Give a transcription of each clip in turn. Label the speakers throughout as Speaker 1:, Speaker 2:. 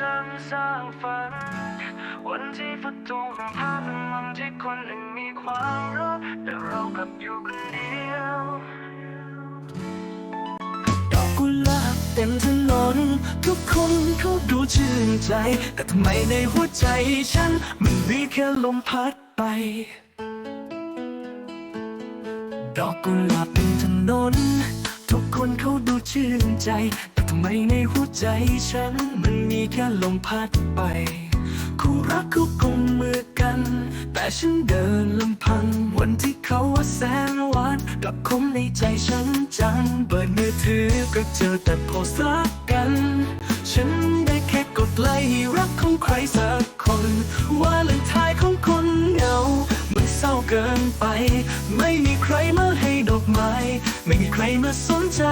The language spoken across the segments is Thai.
Speaker 1: จำสร้างฝัน วันที่ฝนตกภาพเป็นวันที่คนหนึ่งมีความรักแต่เรากลับอยู่คนเดียวดอกกุหลาบเต็มถนนทุกคนเขาดูชื่นใจ แต่ทำไมในหัวใจฉัน มันมีแค่ลมพัดไปดอกกุหลาบเต็มถนน ทุกคนเขาดูชื่นใจ ใจฉันมันมีแค่ลมพัดไป คู่รักเขากุมมือกัน แต่ฉันเดินลำพัง วันที่เขาว่าแสนหวานกลับคมในใจฉันจัง เปิดมือถือก็เจอแต่โพสต์รักกัน ฉันได้แค่กดไลค์รักของใครสักคน ว่าเลนทายของคนเหงามันเศร้าเกินไป ไม่มีใครมาให้ดอกไม้ ไม่มีใครมาสนใจ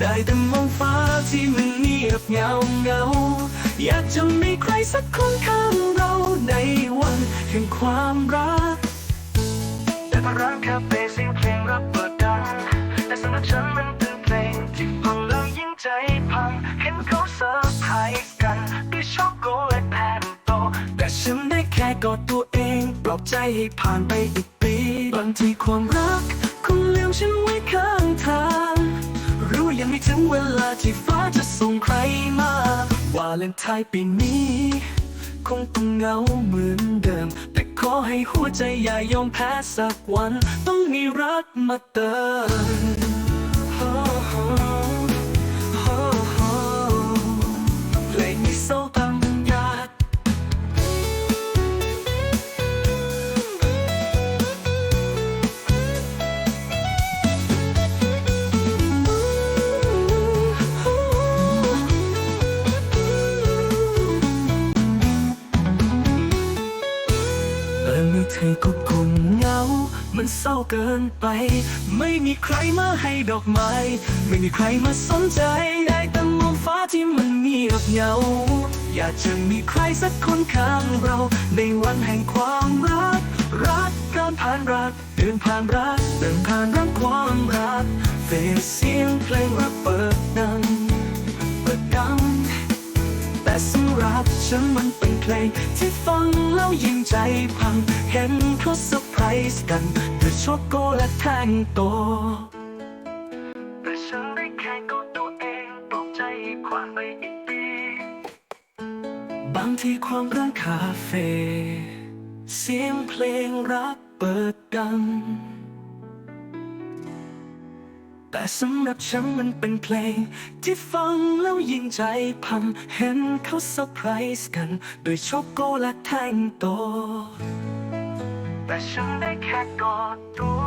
Speaker 1: ได้แต่มองฟ้าที่มันเงียบเหงาเหงา อยากจะมีใครสักคนข้างเราในวันแห่งความรัก แต่พร้านคาเฟ่เสียงเพลงรับเปิดดังแต่สำหรับฉันมันเป็นเพลงที่ฟังแล้วยิ่งใจพัง เห็นเขาเซอร์ไพรส์กันด้วยช็อกโกแลตแผ่นโต แต่ฉันได้แค่กอดตัวเองปลอบใจให้ผ่านไปอีกปี บางทีความรักคงลืมฉันไว้ข้าง เวลาที่ฟ้าจะส่งใครมาวาเลนไทน์ปีนี้ คงต้องเหงาเหมือนเดิม แต่ขอให้หัวใจอย่ายอมแพ้สักวัน ต้องมีรักมาเติม อมีเธอก็คงเงา มันเศร้าเกินไป ไม่มีใครมาให้ดอกไม้ ไม่มีใครมาสนใจ ได้แต่มองฟ้าที่มันเงียบเหงา อยากจะมีใครสักคนข้างเรา ในวันแห่งความรัก รักการผ่านรักเดินผ่านรักเดินผ่านรักความรักเฟซเสียงเพลงรัก ฉันมันเป็นเพลงที่ฟังแล้วยิ่งใจพัง เห็นเขาเซอร์ไพรส์กันด้วยช็อกโกแลตแท่งโตแต่ฉันได้แค่กดตัวเองปลอบใจความไปอีกปีบางทีความรักคาเฟ่เสียงเพลงรักเปิดดัง แต่สำหรับฉันมันเป็นเพลง ที่ฟังแล้วยิ่งใจพังเห็นเขาเซอร์ไพรส์กันด้วยช็อกโกแลตแท่งโต แต่ฉันได้แค่กอดตัว